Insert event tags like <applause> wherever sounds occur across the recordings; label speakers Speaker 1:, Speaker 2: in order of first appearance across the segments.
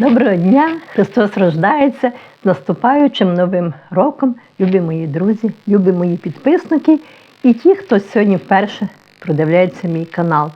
Speaker 1: Доброго дня! Христос рождається з наступаючим новим роком, любі мої друзі, любі мої підписники і ті, хто сьогодні вперше продивляється мій канал.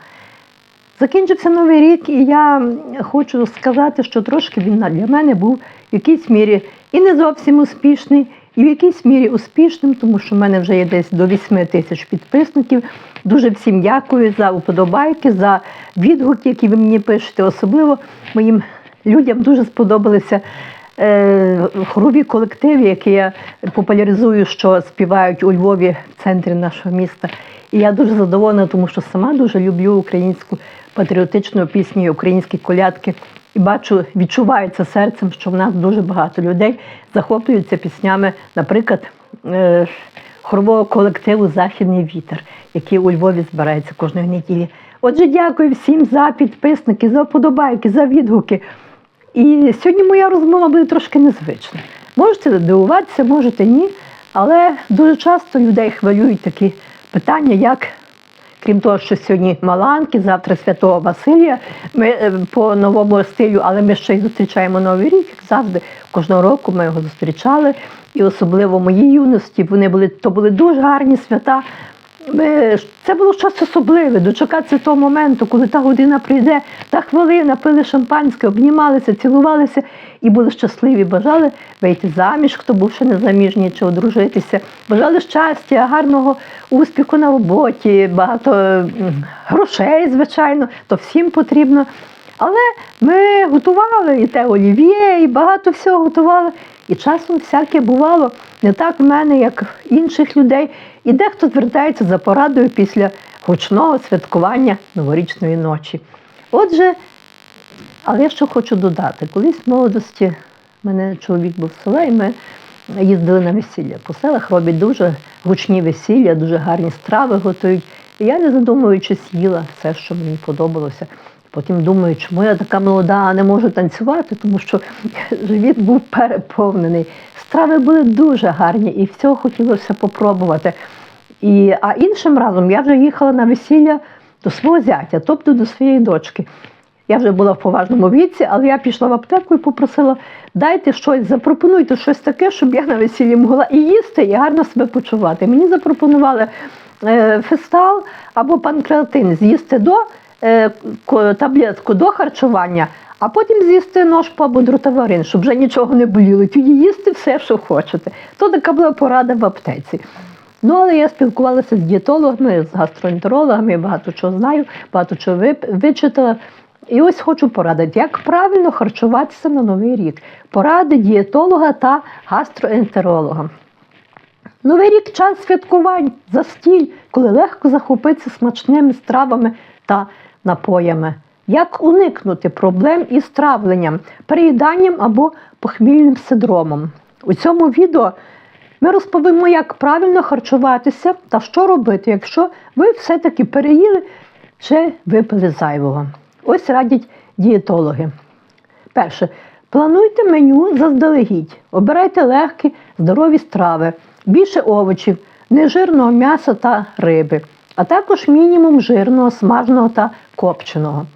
Speaker 1: Закінчився новий рік, і я хочу сказати, що трошки він для мене був в якійсь мірі і не зовсім успішний, і в якійсь мірі успішним, тому що в мене вже є десь до 8 тисяч підписників. Дуже всім дякую за уподобайки, за відгуки, які ви мені пишете. Особливо моїм людям дуже сподобалися е, хорові колективи, які я популяризую, що співають у Львові в центрі нашого міста. І я дуже задоволена, тому що сама дуже люблю українську патріотичну пісню, українські колядки. І бачу, відчуваю це серцем, що в нас дуже багато людей захоплюються піснями, наприклад, е, хорового колективу Західний вітер, який у Львові збирається кожної неділі. Отже, дякую всім за підписники, за вподобайки, за відгуки. І сьогодні моя розмова буде трошки незвична. Можете дивуватися, можете ні, але дуже часто людей хвилюють такі питання, як крім того, що сьогодні Маланки, завтра Святого Василія, ми е, по новому стилю, але ми ще й зустрічаємо Новий рік, як завжди. Кожного року ми його зустрічали. І особливо в моїй юності вони були то були дуже гарні свята. Це було щось особливе, дочекатися того моменту, коли та година прийде, та хвилина, пили шампанське, обнімалися, цілувалися і були щасливі, бажали вийти заміж, хто був ще незаміжній, чи одружитися, бажали щастя, гарного успіху на роботі, багато грошей, звичайно, то всім потрібно. Але ми готували і те олів'є, і багато всього готували. І часом всяке бувало не так в мене, як інших людей. І дехто звертається за порадою після гучного святкування новорічної ночі. Отже, але я що хочу додати, колись в молодості мене чоловік був в селі, і ми їздили на весілля. По селах роблять дуже гучні весілля, дуже гарні страви готують. І я, не задумуючись, їла все, що мені подобалося. Потім думаю, чому я така молода, а не можу танцювати, тому що <laughs> живіт був переповнений. Страви були дуже гарні і всього хотілося попробувати. І, А іншим разом я вже їхала на весілля до свого зятя, тобто до своєї дочки. Я вже була в поважному віці, але я пішла в аптеку і попросила, дайте щось, запропонуйте щось таке, щоб я на весіллі могла і їсти, і гарно себе почувати. Мені запропонували е, фестал або панкреатин з'їсти до таблетку до харчування, а потім з'їсти ножпу або дротаварин, щоб вже нічого не боліло. Тоді їсти все, що хочете. То така була порада в аптеці. Ну, але я спілкувалася з дієтологами, з гастроентерологами, багато чого знаю, багато чого вичитала. І ось хочу порадити, як правильно харчуватися на Новий рік. Поради дієтолога та гастроентеролога. Новий рік час святкувань, застіль, коли легко захопитися смачними стравами та напоями. Як уникнути проблем із травленням, переїданням або похмільним синдромом? У цьому відео ми розповімо, як правильно харчуватися та що робити, якщо ви все-таки переїли чи випили зайвого. Ось радять дієтологи. Перше, плануйте меню заздалегідь, обирайте легкі, здорові страви, більше овочів, нежирного м'яса та риби, а також мінімум жирного, смаженого та копченого.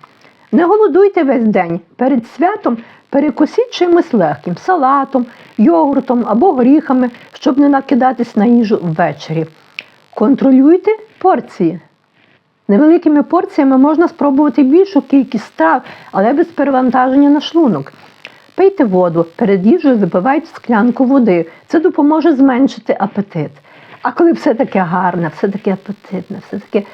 Speaker 1: Не голодуйте весь день. Перед святом перекусіть чимось легким салатом, йогуртом або горіхами, щоб не накидатись на їжу ввечері. Контролюйте порції. Невеликими порціями можна спробувати більшу кількість страв, але без перевантаження на шлунок. Пийте воду, перед їжею випивайте склянку води. Це допоможе зменшити апетит. А коли все таке гарне, все таке апетитне, все таке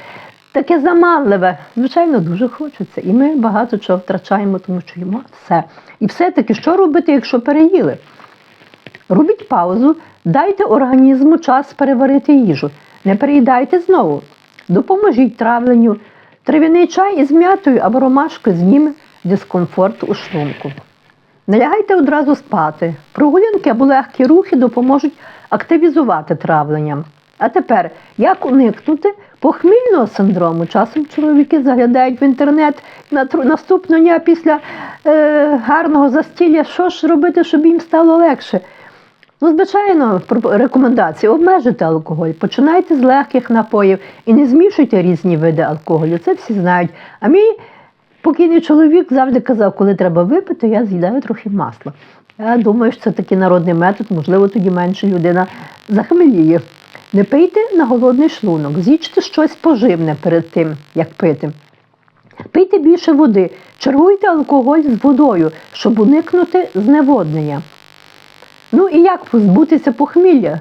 Speaker 1: таке заманливе, звичайно, дуже хочеться. І ми багато чого втрачаємо, тому що їмо все. І все-таки, що робити, якщо переїли? Робіть паузу, дайте організму час переварити їжу. Не переїдайте знову. Допоможіть травленню. Трав'яний чай із м'ятою або ромашкою зніме дискомфорт у шлунку. Не лягайте одразу спати. Прогулянки або легкі рухи допоможуть активізувати травлення. А тепер, як уникнути похмільного синдрому? Часом чоловіки заглядають в інтернет на наступного дня після е, гарного застілля, що ж робити, щоб їм стало легше. Ну, звичайно, рекомендації обмежити алкоголь, починайте з легких напоїв і не змішуйте різні види алкоголю. Це всі знають. А мій Покійний чоловік завжди казав, коли треба випити, я з'їдаю трохи масла. Я думаю, що це такий народний метод, можливо, тоді менше людина захмеліє. Не пийте на голодний шлунок, з'їжте щось поживне перед тим, як пити. Пийте більше води, чергуйте алкоголь з водою, щоб уникнути зневоднення. Ну і як позбутися похмілля?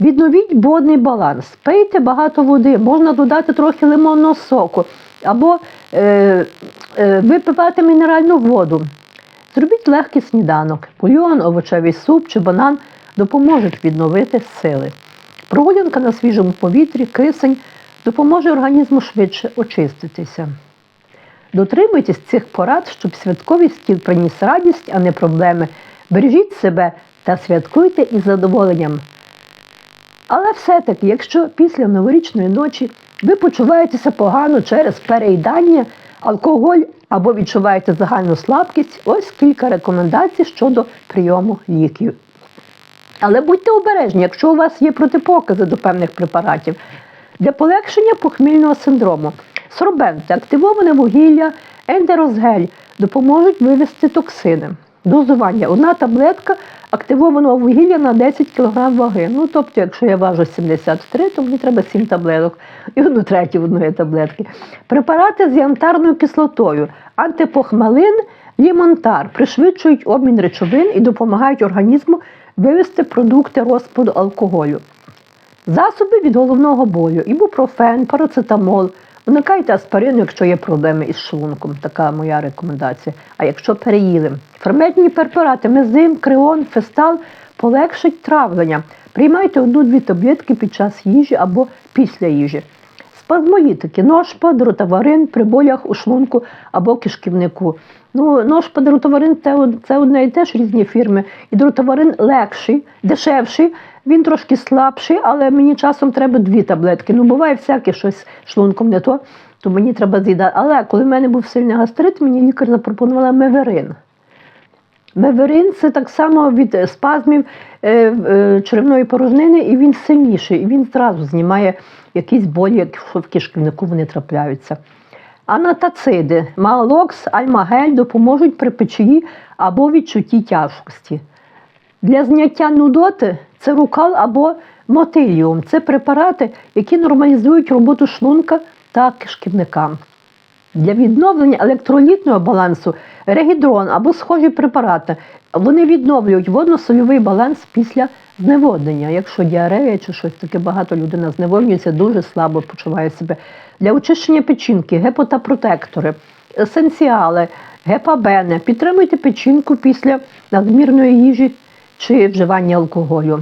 Speaker 1: Відновіть водний баланс. Пийте багато води, можна додати трохи лимонного соку або е, е, випивати мінеральну воду. Зробіть легкий сніданок. Бульйон, овочевий суп чи банан допоможуть відновити сили. Прогулянка на свіжому повітрі, кисень допоможе організму швидше очиститися. Дотримуйтесь цих порад, щоб святковий стіл приніс радість, а не проблеми. Бережіть себе та святкуйте із задоволенням. Але все-таки, якщо після новорічної ночі ви почуваєтеся погано через переїдання, алкоголь або відчуваєте загальну слабкість, ось кілька рекомендацій щодо прийому ліків. Але будьте обережні, якщо у вас є протипокази до певних препаратів. Для полегшення похмільного синдрому сорбенти, активоване вугілля, ендерозгель допоможуть вивести токсини. Дозування. Одна таблетка активованого вугілля на 10 кг ваги. Ну, тобто, якщо я важу 73, то мені треба 7 таблеток і одну третю одної таблетки. Препарати з янтарною кислотою, антипохмалин, лімонтар пришвидшують обмін речовин і допомагають організму вивести продукти розпаду алкоголю. Засоби від головного болю, ібупрофен, парацетамол. Уникайте аспирину, якщо є проблеми із шлунком. Така моя рекомендація. А якщо переїли, ферментні препарати, мезим, креон, фестал полегшать травлення. Приймайте одну-дві таблетки під час їжі або після їжі. Спазмолітики, ножпа, дротаварин при болях у шлунку або кишківнику. Ну, ножпа, дротаварин це одне і те ж різні фірми. І дротаварин легший, дешевший, він трошки слабший, але мені часом треба дві таблетки. Ну, буває всяке щось шлунком не то, то мені треба з'їдати. Але коли в мене був сильний гастрит, мені лікар запропонувала меверин. Меверин це так само від спазмів е, е, черевної порожнини, і він сильніший, і він зразу знімає якісь болі, якщо в кишківнику вони трапляються. Анатациди, маалокс, альмагель допоможуть при печії або відчутті тяжкості. Для зняття нудоти це рукал або мотиліум. Це препарати, які нормалізують роботу шлунка та кишківника. Для відновлення електролітного балансу регідрон або схожі препарати вони відновлюють водно-сольовий баланс після зневоднення. Якщо діарея чи щось таке багато людина зневоднюється, дуже слабо почуває себе. Для очищення печінки, гепатопротектори, есенціали, гепабени. Підтримуйте печінку після надмірної їжі чи вживання алкоголю.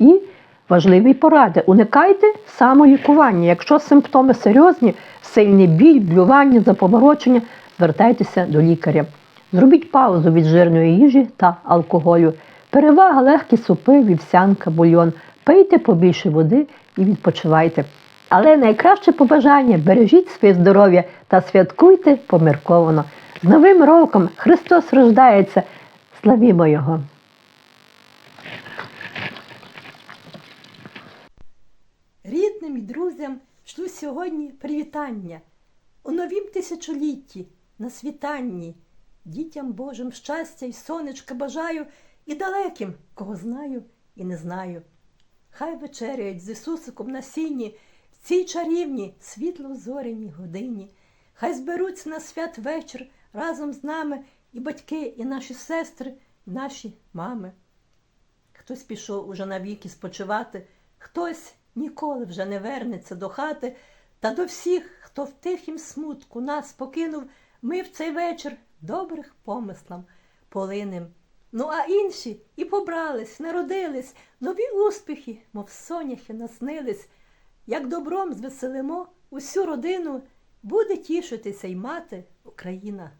Speaker 1: І важливі поради. Уникайте самолікування. Якщо симптоми серйозні, сильний біль, блювання, запоморочення, звертайтеся до лікаря. Зробіть паузу від жирної їжі та алкоголю. Перевага легкі супи, вівсянка, бульйон. Пийте побільше води і відпочивайте. Але найкраще побажання бережіть своє здоров'я та святкуйте помірковано. З Новим роком Христос рождається. Славімо Його!
Speaker 2: Рідним і друзям шлю сьогодні привітання у новім тисячолітті на світанні. Дітям Божим щастя й сонечка бажаю і далеким, кого знаю і не знаю. Хай вечеряють з Ісусиком на сіні в цій чарівній світло зоряній годині. Хай зберуться на свят вечір разом з нами і батьки, і наші сестри, і наші мами. Хтось пішов уже навіки спочивати, хтось ніколи вже не вернеться до хати, та до всіх, хто в тихім смутку нас покинув, ми в цей вечір добрих помислам полинем. Ну, а інші і побрались, народились, нові успіхи, мов соняхи наснились. Як добром звеселимо усю родину, буде тішитися й мати Україна